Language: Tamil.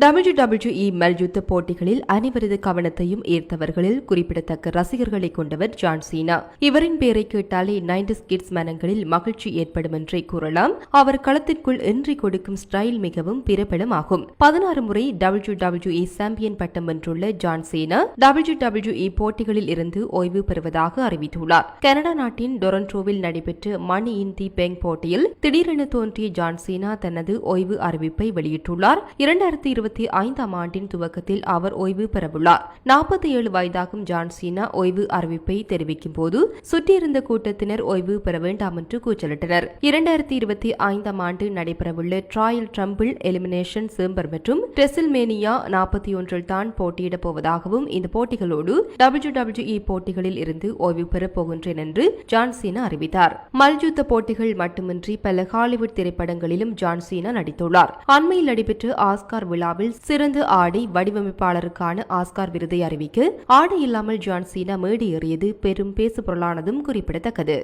WWE மல்யுத்த போட்டிகளில் அனைவரது கவனத்தையும் ஈர்த்தவர்களில் குறிப்பிடத்தக்க ரசிகர்களை கொண்டவர் ஜான் சீனா. இவரின் பெயரை கேட்டாலே நைன்டிஸ் கிட்ஸ் மனங்களில் மகிழ்ச்சி ஏற்படும் என்றே கூறலாம். அவர் களத்திற்குள் என்றி கொடுக்கும் ஸ்டைல் மிகவும் பிரபலமாகும். பதினாறு முறை டபிள்யு டபிள்யூ இ சாம்பியன் பட்டம் வென்றுள்ள ஜான் சீனா இ போட்டிகளில் இருந்து ஓய்வு பெறுவதாக அறிவித்துள்ளார். கனடா நாட்டின் டொரண்டோவில் நடைபெற்ற மணி இன் தி பெங் போட்டியில் திடீரென தோன்றிய ஜான் சீனா தனது ஓய்வு அறிவிப்பை வெளியிட்டுள்ளார். இரண்டாயிரத்தி இருபத்தி ஐந்தாம் ஆண்டின் துவக்கத்தில் அவர் ஓய்வு பெறவுள்ளார். நாற்பத்தி ஏழு வயதாகும் ஜான் சீனா ஓய்வு அறிவிப்பை தெரிவிக்கும் போது சுற்றியிருந்த கூட்டத்தினர் ஓய்வு பெற வேண்டாம் என்று கூச்சலிட்டனர். இரண்டாயிரத்தி இருபத்தி ஐந்தாம் ஆண்டு நடைபெறவுள்ள ட்ராயல் ட்ரம்பிள் எலிமினேஷன் சேம்பர் மற்றும் டெசில்மேனியா நாற்பத்தி ஒன்றில் தான் போட்டியிடப் போவதாகவும் இந்த போட்டிகளோடு டபிள்யூ WWE போட்டிகளில் இருந்து ஓய்வு பெறப் போகின்றேன் என்று ஜான் சீனா அறிவித்தார். மல்யுத்த போட்டிகள் மட்டுமின்றி பல ஹாலிவுட் திரைப்படங்களிலும் ஜான் சீனா நடித்துள்ளார். அண்மையில் நடைபெற்ற ஆஸ்கார் விழா விழாவில் சிறந்த ஆடை வடிவமைப்பாளருக்கான ஆஸ்கார் விருதை அறிவிக்க ஆடை இல்லாமல் ஜான் சீனா மேடையேறியது பெரும் பேசுபொருளானதும் குறிப்பிடத்தக்கது.